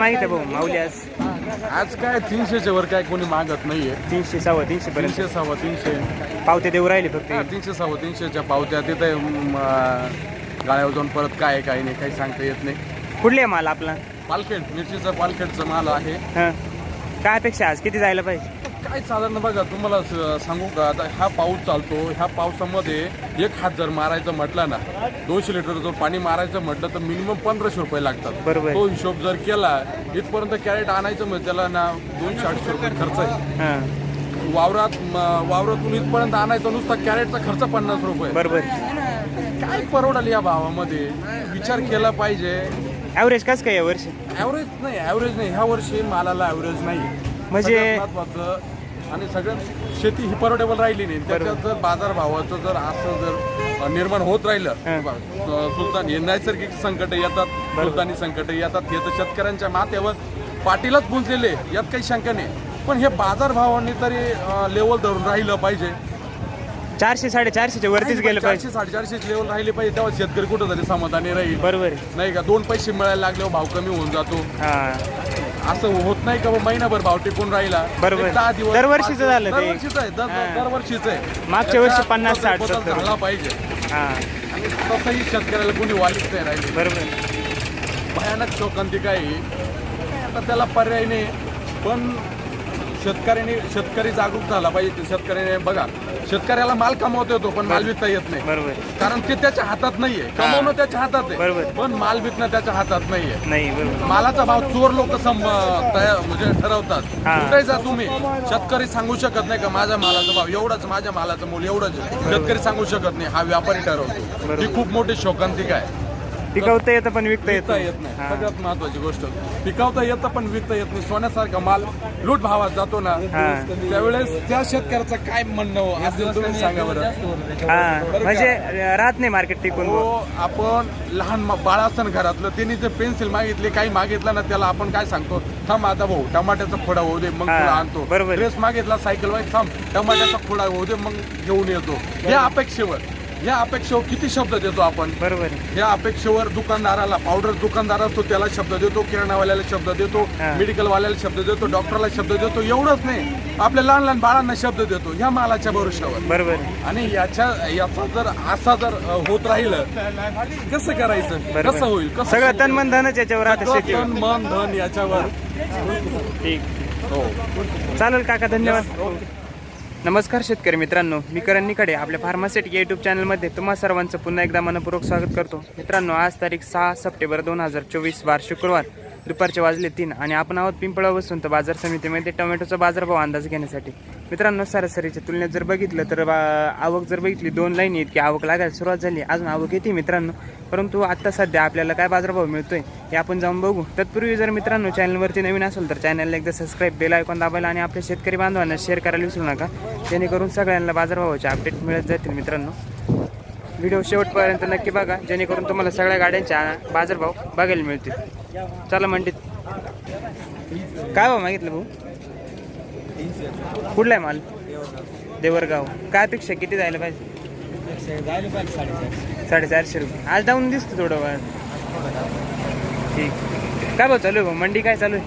मागितलं भाऊ माऊली आज. आज काय तीनशेच्या वर काय कोणी मागत नाहीये. तीनशे सव्वा तीनशे पर्यंत. तीनशे सव्वा तीनशे. पावते देऊ राहिले फक्त. हा, तीनशे सव्वा तीनशेच्या पावत्या तिथे म, गाळ्यावर जाऊन परत काय आहे, काय नाही काही सांगता येत नाही. कुठले माल आपला? पालखेड मिरचीचा पालखेडचा माल आहे. हां. काय अपेक्षा आज? किती जायला पाहिजे? काय साधारण बघा तुम्हाला स- सांगू का? आता हा पाऊस चालतो ह्या पावसामध्ये एक हात जर मारायचं म्हटलं ना दोनशे लिटर जर पाणी मारायचं म्हटलं तर मिनिमम पंधराशे रुपये लागतात. बरोबर. तो हिशोब जर केला इथपर्यंत कॅरेट आणायचं म्हणजे त्याला ना दोनशे अडीचशे रुपये खर्च आहे. हां. वावरात म- वावरातून इथपर्यंत आणायचा नुसता कॅरेटचा खर्च पन्नास रुपये. बरोबर. काय परवडाल या भावामध्ये? विचार केला पाहिजे. ॲव्हरेज कसं काय या वर्षी? ॲव्हरेज नाही ॲव्हरेज नाही. ह्या वर्षी मालाला ॲव्हरेज नाही म्हणजे- सगळ्यात महत्वाचं आणि सगळ्यात शेती ही परवडेबल राहिली नाही. त्याच्यात जर बाजार भावाचं जर असं जर निर्माण होत राहिलं सुलतान हे नैसर्गिक संकट येतात सुलतानी संकट येतात हे तर शेतकऱ्यांच्या माथ्यावर पाटीलच गुंजलेले यात काही शंका नाही. पण हे बाजार भावांनी तरी लेवल धरून राहिलं पाहिजे. चारशे साडेचारशेच्या वरतीच गेलं पाहिजे चारशे साडेचारशे लेवल राहिले पाहिजे तेव्हा शेतकरी कुठं तरी समाधानी राहील. बरोबर. आहे नाही का दोन पैसे मिळायला लागल्यावर भाव कमी होऊन जातो. हां. असं होत नाही का महिनाभर भाव टिकून राहिला बरोबर. एक दहा दिवस दरवर्षीचं पाच- झालं ते. दरवर्षीचं आहे दर- हां. दरवर्षीचं आहे मागच्या वर्षी त्याचा 50, बदल- 60, बदल 70. झाला पाहिजे हां आणि तसंही शेतकऱ्याला कोणी वालीच नाही राहिले बरोबर भयानक शोकांतिका आहे आता त्याला पर्याय नाही पण शेतकऱ्याने शेतकरी जागरूक झाला पाहिजे शेतकऱ्याने बघा शेतकऱ्याला माल कमवता येतो पण माल विकता येत नाही. बरोबर. कारण ते त्याच्या हातात नाहीये. कमवणं त्याच्या हातात बरोबर. आहे पण माल विकणं त्याच्या हातात नाहीये. नाही बरोबर. मालाचा भाव चोर लोक म्हणजे ठरवतात. हा. कुठे जा तुम्ही. शेतकरी सांगू शकत नाही का माझ्या मालाचा भाव एवढाच माझ्या मालाचं मूल्य एवढंच आहे. शेतकरी सांगू शकत नाही हा व्यापारी ठरवतो. बरोबर. ही खूप मोठी शोकांतिका आहे. पिकवता येतं पण विकता येत विकता येत नाही. सगळ्यात महत्वाची गोष्ट. पिकवता येतं पण विकता येत नाही. सोन्यासारखा माल लूट भावात जातो ना. त्यावेळेस त्या शेतकऱ्याचं काय म्हणणं असेल तुम्ही सांगा बरं. हां. म्हणजे राहत नाही मार्केट टिकून हो आपण लहान म- बाळ असतं ना घरातलं त्यांनी जर पेन्सिल मागितली काही मागितलं ना त्याला आपण काय सांगतो? थांब आता भाऊ टमाट्याचा खोडा होऊ दे मग हा, तुला आणतो. बरोबर. ड्रेस मागितला सायकल वाईट थांब टमाट्याचा खोडा होऊ दे मग घेऊन येतो. या अपेक्षेवर. या अपेक्षेवर किती शब्द देतो आपण? बरोबर आहे. या अपेक्षेवर दुकानदाराला पावडर दुकानदार असतो त्याला शब्द देतो किराणावाल्याला शब्द देतो हा. मेडिकलवाल्याला शब्द देतो डॉक्टरला शब्द देतो एवढंच नाही. आपल्या लहान लहान बाळांना शब्द देतो ह्या मालाच्या भरोशावर बरोबर आहे. आणि याच्या याचा जर असा जर अ, होत राहिलं कसं करायचं? बरोबर. कसं होईल? कसं सगळं तन मन धनच याच्यावर सगळं तन, मन धन याच्यावर. ठीक. हो. चालेल काका धन्यवाद. नमस्कार शेतकरी मित्रांनो मी करण निकडे आपल्या फार्मासिटी यूट्यूब चॅनलमध्ये तुम्हा सर्वांचं पुन्हा एकदा मनपूर्वक स्वागत करतो. मित्रांनो आज तारीख सहा सप्टेंबर दोन हजार चोवीस वार शुक्रवार. दुपारचे वाजले तीन आणि आपण आहोत पिंपळा बसून तर बाजार समितीमध्ये टोमॅटोचा बाजारभाव अंदाज घेण्यासाठी. मित्रांनो सरासरीच्या तुलनेत जर बघितलं तर बा- आवक जर बघितली दोन लाईन इतकी आवक लागायला सुरुवात झाली अजून आवक येते मित्रांनो. परंतु आत्ता सध्या आपल्याला काय बाजारभाव मिळतोय हे आपण जाऊन बघू. तत्पूर्वी जर मित्रांनो चॅनलवरती नवीन असेल तर चॅनलला एकदा सबस्क्राईब बेल ऐकून दाबायला आणि आपल्या शेतकरी बांधवांना शेअर करायला विसरू नका. जेणेकरून सगळ्यांना बाजारभावाचे अपडेट मिळत जातील मित्रांनो. व्हिडिओ शेवटपर्यंत नक्की बघा जेणेकरून तुम्हाला सगळ्या गाड्यांच्या बाजारभाव बघायला मिळतील. चला मंडीत. काय भाव मागितलं भाऊ? कुठला आहे माल? देवरगाव. काय अपेक्षा किती जायला पाहिजे? साडेचारशे रुपये. आज डाऊन दिसतो थोडं वेळ. ठीक. काय भाऊ चालू आहे भाऊ? मंडी काय चालू आहे?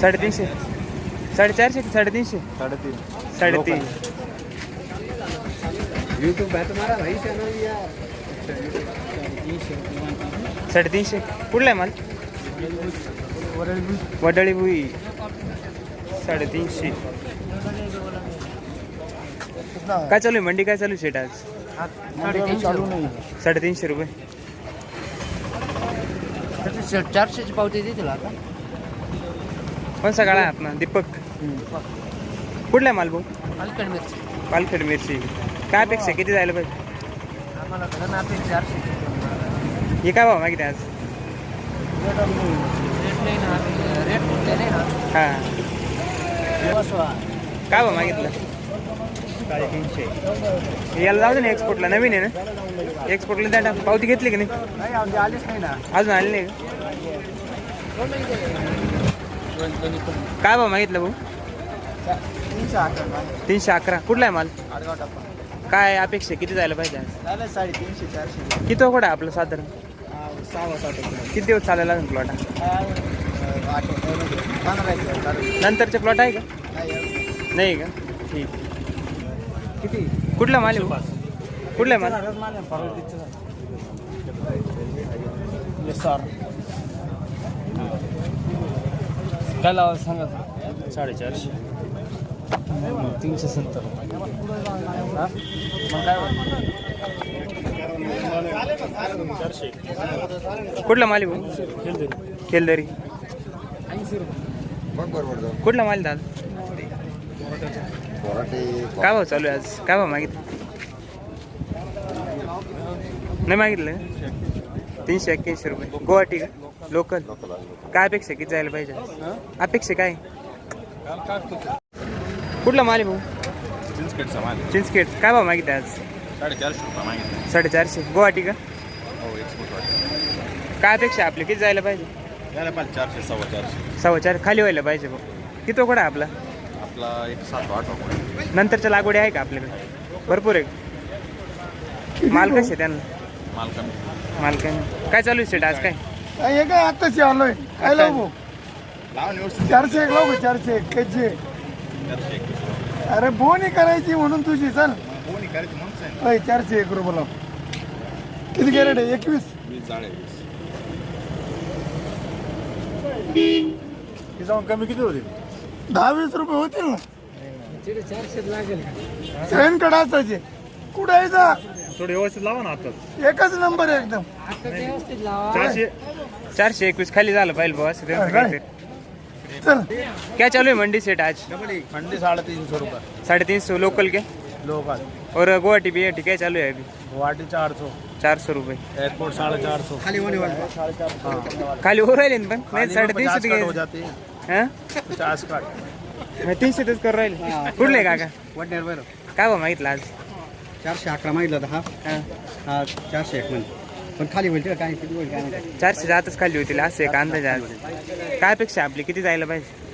साडेतीनशे. साडेचारशे की साडेतीनशे? साडेतीन. साडेतीनशे. कुठला आहे माल? वडाळी भुई साडेतीनशे. काय चालू आहे? मंडी काय चालू आहे शेट आज? साडेतीनशे रुपये. चारशेची पावती देतील आता. कोणसा गाळा आहे आपला? दीपक. कुठला आहे माल भाऊ? हलकड मिरची. पालखेड मिरची. काय अपेक्षा किती जायला पाहिजे आम्हाला घडण आपली चारशे हे काय भाव मागितले आज? हां. काय भाव मागितलं? साडेतीनशे. याला जाऊ दे ना एक्सपोर्टला नवीन आहे ना. एक्सपोर्टला त्या टाक पावती घेतली की नाही? आलीच नाही ना. अजून आली नाही का? काय भाव मागितलं भाऊ? तीनशे अकरा. तीनशे अकरा. कुठला आहे माल? आडगाव टप्पा काय अपेक्षा किती जायला पाहिजे आज? झालं साडेतीनशे चारशे. किती कोडा आपलं साधारण? सहा किती दिवस चालायला लागेल प्लॉट नंतरचे प्लॉट आहे का? नाही का? ठीक. किती? कुठला माल आहे? कुठला माल? सर. काय लावा सांगा साडेचारशे. तीनशे सत्तर हा? मग काय कुठला माल भाऊ? केलदरी. कुठला माल दादा काय भाव चालू आहे आज? काय भाव मागितलं? नाही मागितलं? तीनशे एक्क्याऐंशी रुपये. गुवाहाटी का? लोकल. काय अपेक्षा किती जायला पाहिजे? अपेक्षा काय? कुठला माल आहे भाऊ? चिंचखेडचा माल चिंचखेड काय भाव मागितलं आज? साडेचारशे रुपये मागितले. साडेचारशे. गुवाहाटी का? हो एक्सपोर्ट वाटतं काय अपेक्षा आपली? किती जायला पाहिजे? यायला पाहिजे चारशे सव्वा चारशे. सव्वा चार खाली व्हायला पाहिजे भाऊ. किती आहे आपला? आपला एक सात आठ रुपये नंतरच्या लागवडी आहे का आपल्याकडे? भरपूर आहे. माल कसे आहे त्यांना? माल कमी. माल काय काय चालू आहे सेट आज काय? हे काय आत्ताच आलोय? काय लावू? लावा व्यवस्थित चारशे एक लावू चारशे एक एकवीस अरे बोनी करायची म्हणून तुझी चल. कोणी करायचं म्हणून सांग होय चारशे एक रुपये लाव किती कॅरेट आहे? एकवीस? वीस कमी किती होते दहा वीस रुपये होतील ना. चारशे लागेल सगळ्यांकडे असायचे. कुठे यायचा थोडं व्यवस्थित लावा ना आता एकच नंबर आहे एकदम. आता व्यवस्थित लावा. चारशे चारशे एकवीस खाली झालं पाहिजे भाऊ असं त्यांचं काय? चल. क्या चालू है मंडी सेट आज? मंडी साढ़े तीन सौ रुपये साढ़े तीन सौ लोकल के? लोकल और गुवाहाटी भी क्या चालू है अभी? गुवाहाटी चार सौ। चार सौ रुपये एयरपोर्ट साढ़े चार सौ। खाली होने वाले खाली हो राहिले ना पण नाही साडेतीनशे हो घ्यायचं. जाती है। हा? पचास कट। नाही, तीनशेच करू राहिले कुठले काका काय? भाव मागितलं आज चारशे अकरा मागितलं होतं हा। हा. हा चारशे एक मध्ये पण खाली होईल काय किती होईल काय माहिती. चारशे जातच खाली होतील असं एक अंदाज आज काय अपेक्षा आपली? किती जायला पाहिजे?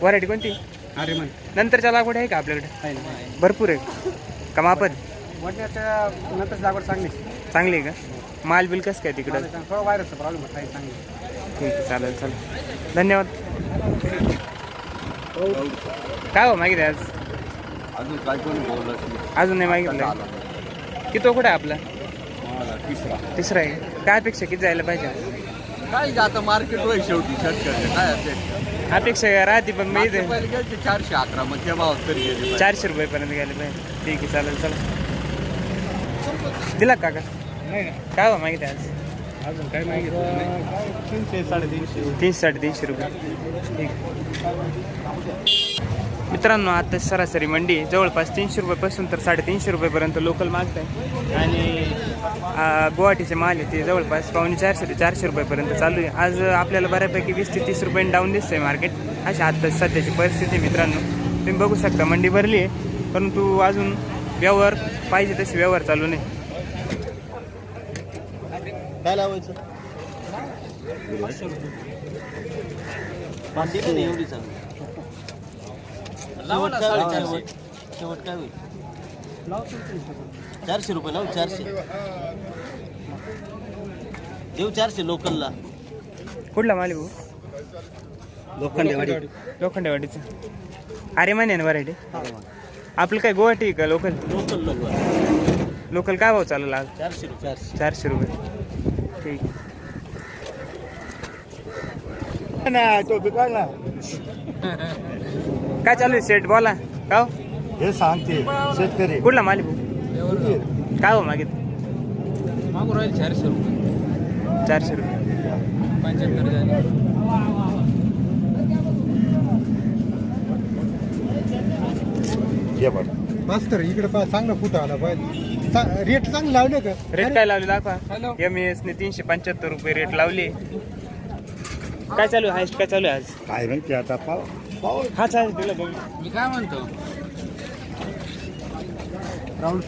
व्हरायटी कोणती? अरे मन नंतरच्या लागवड आहे का आपल्याकडे? भरपूर आहे. कमापत वडण्याच्या नंतर लागवड चांगली चांगली आहे का? माल बिल कसं काय तिकडं? थोडा व्हायरसचा प्रॉब्लेम होता चांगली ठीक आहे चालेल चालेल. धन्यवाद. काय हो मागितलं आज? अजून काय कोणी अजून नाही मागितलं किती कुठं आहे आपला? तिसरा. तिसरा आहे. काय अपेक्षा किती जायला पाहिजे? काय आता मार्केट होईल शेवटी शेतकरी काय अपेक्षा? अपेक्षा राहते पण मी इथे पहिले गेलते चारशे अकरा मग त्या भावात तरी गेले चारशे रुपयेपर्यंत गेले पाहिजे. ठीक आहे चालेल चला. दिला का काका? काय हो मागितलं आज? अजून काय मागितलं तीनशे साडेतीनशे. तीनशे साडेतीनशे रुपये. ठीक. मित्रांनो आता सरासरी मंडी जवळपास तीनशे रुपयापासून तर साडेतीनशे रुपयेपर्यंत लोकल मागत आहे आणि गुवाहाटीचे माल आहे ते जवळपास पावणे चारशे ते चारशे रुपयेपर्यंत चालू आहे. आज आपल्याला बऱ्यापैकी वीस ते तीस रुपयांनी डाऊन दिसतंय मार्केट अशी आता सध्याची परिस्थिती आहे मित्रांनो. तुम्ही बघू शकता मंडी भरली आहे. परंतु अजून व्यवहार पाहिजे तसे व्यवहार चालू नाही. काय लावायचं? एवढी चालू लावा ना साडेचारशे. शेवट काय होईल? चारशे रुपये लावू चारशे. देऊ चारशे लोकलला. कुठला माल भाऊ? लोखंडेवाडी. लोखंडेवाडीचं. अरे माने ना व्हरायटी आपलं काय गुवाहाटी आहे का लोकल लोकल लोकल लोकल काय भाव चालू आज? चारशे रुपये चारशे. चारशे रुपये. ठीक. नाही तो बिकाल ना. काय चालू आहे सेट बोला. का हो? हे सांगते शेतकरी. कुठला माल आहे? भाऊ काय हो मागित मागून राहील चारशे रुपये. चारशे रुपये. पंच्याहत्तर झाले. मास्तर इकडे पहा चांगला फुटा आला पाहिजे. चा- रेट चांगले लावले का? रेट काय लावले दाखवा. एम एस ने तीनशे पंच्याहत्तर रुपये रेट लावले. काय चालू आहे? हायस्ट काय चालू आहे आज? काय माहिती आता? पाव पाव हा चालेल तुला बघ. मी काय म्हणतो?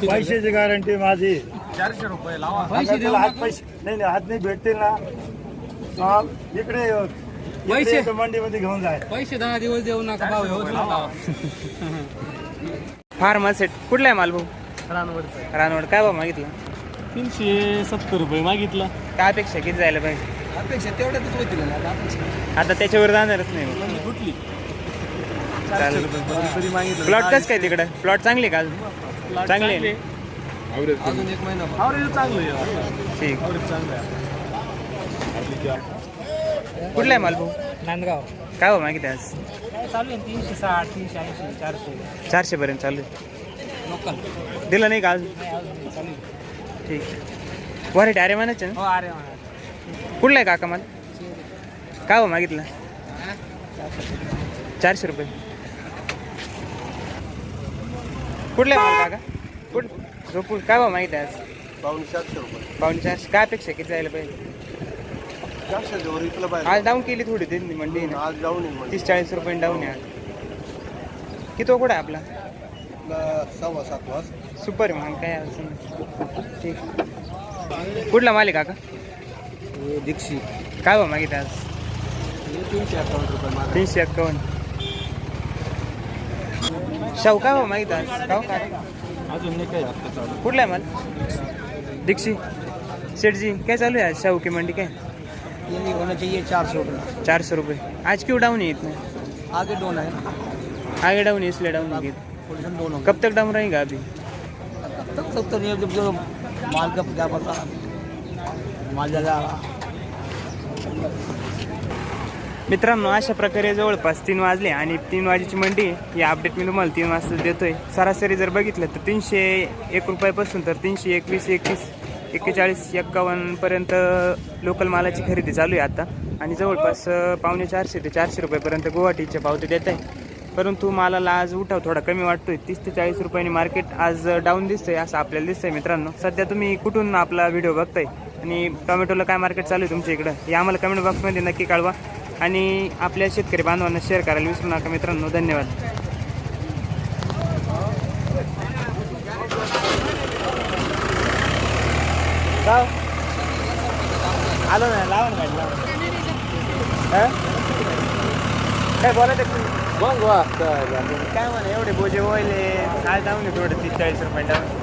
पैशाची गॅरंटी माझी. चारशे रुपये लावा. पैसे देऊ हात पैसे नाही नाही हात नाही भेटतील ना. हा, इकडे पैसे मंडीमध्ये घेऊन जाय. पैसे दहा दिवस देऊ नका भाऊ. फार्मा सेट कुठला आहे माल भाऊ? रानवड काय भाव मागितला? तीनशे सत्तर रुपये मागितला. काय अपेक्षा किती जायला पाहिजे? अपेक्षा तेवढ्यातच होतील ना आता. अपेक्षा आता त्याच्यावर जाणारच नाही मग. कुठली? चालेल. तरी मागितलं. प्लॉट कसं काय तिकडं? प्लॉट चांगले का चांगले आहे? अजून एक महिना आवरेज चांगलं आहे ठीक. आवरेज चांगलं आहे. कुठला आहे माल भाऊ? नांदगाव. काय हो मागितलं आज? चालू आहे? तीनशे साठ तीनशे ऐंशी चारशे. चारशे पर्यंत चालू आहे. लोकल दिलं नाही का आज. ठीक व्हरायटी अरे म्हणायचे ना? हो अरे म्हणा कुठला आहे काका माल? काय हो मागितलं? चारशे रुपये. कुठला आहे माल काका? कुठ? झोपून काय भाव मागितलं आज? पाऊन चारशे रुपये. पावणे चारशे. काय अपेक्षा किती जायला पाहिजे? चारशे जवळ इकलं पाहिजे. आज डाऊन केली थोडी त्यांनी मंडी ना आज जाऊन तीस चाळीस रुपये डाऊन आहे आज. किती कुठं आहे आपला? सव्वा सात वाजता सुपर आहे मग काय अडचण नाही. ठीक. कुठला माल आहे काका दीक्षित. काय भाव मागितलं आज? तीनशे अकाउंट रुपये मारा तीनशे एक्कावन्न शाहू काय भाव मागितलं आज? शाहू काय? अजून नाही काय आता चालू. कुठला आहे माल? दीक्षी शेठजी काय चालू आहे आज शाहू की मंडी काय? ये होना चाहिए चार सौ रुपये. चारशे रुपये. आज क्यों डाऊन है इतना आगे दोन है आगे डाऊन इसलिए डाऊन दोनों कब तक डाऊन रहेगा अभी? तब तक तो नहीं जब जो माल का क्या पता माल ज़्यादा मित्रांनो अशा प्रकारे जवळपास तीन वाजले आणि तीन वाजेची मंडी ही अपडेट मी तुम्हाला तीन वाजता देतोय. सरासरी जर बघितलं तर तीनशे एक रुपयापासून तर तीनशे एकवीस एकवीस एक्केचाळीस एक्कावन्नपर्यंत लोकल मालाची खरेदी चालू आहे आता. आणि जवळपास पावणे चारशे ते चारशे रुपयेपर्यंत गुवाहाटीचे पावते देत आहे. परंतु मालाला आज उठाव थोडा कमी वाटतोय. तीस ते चाळीस रुपयांनी मार्केट आज डाऊन दिसतंय असं आपल्याला दिसतंय मित्रांनो. सध्या तुम्ही कुठून आपला व्हिडिओ बघताय? आणि टोमॅटोला काय मार्केट चालू आहे तुमच्या इकडं? हे आम्हाला कमेंट बॉक्समध्ये नक्की कळवा. आणि आपल्या शेतकरी बांधवांना शेअर करायला विसरू नका मित्रांनो. धन्यवाद. आलो ना लावा ना गाडी लावा? काय बोलायचं? का तुम्ही? काय म्हणा एवढे बोजे ओहिले काय जाऊन थोडे तीस चाळीस रुपये डाऊन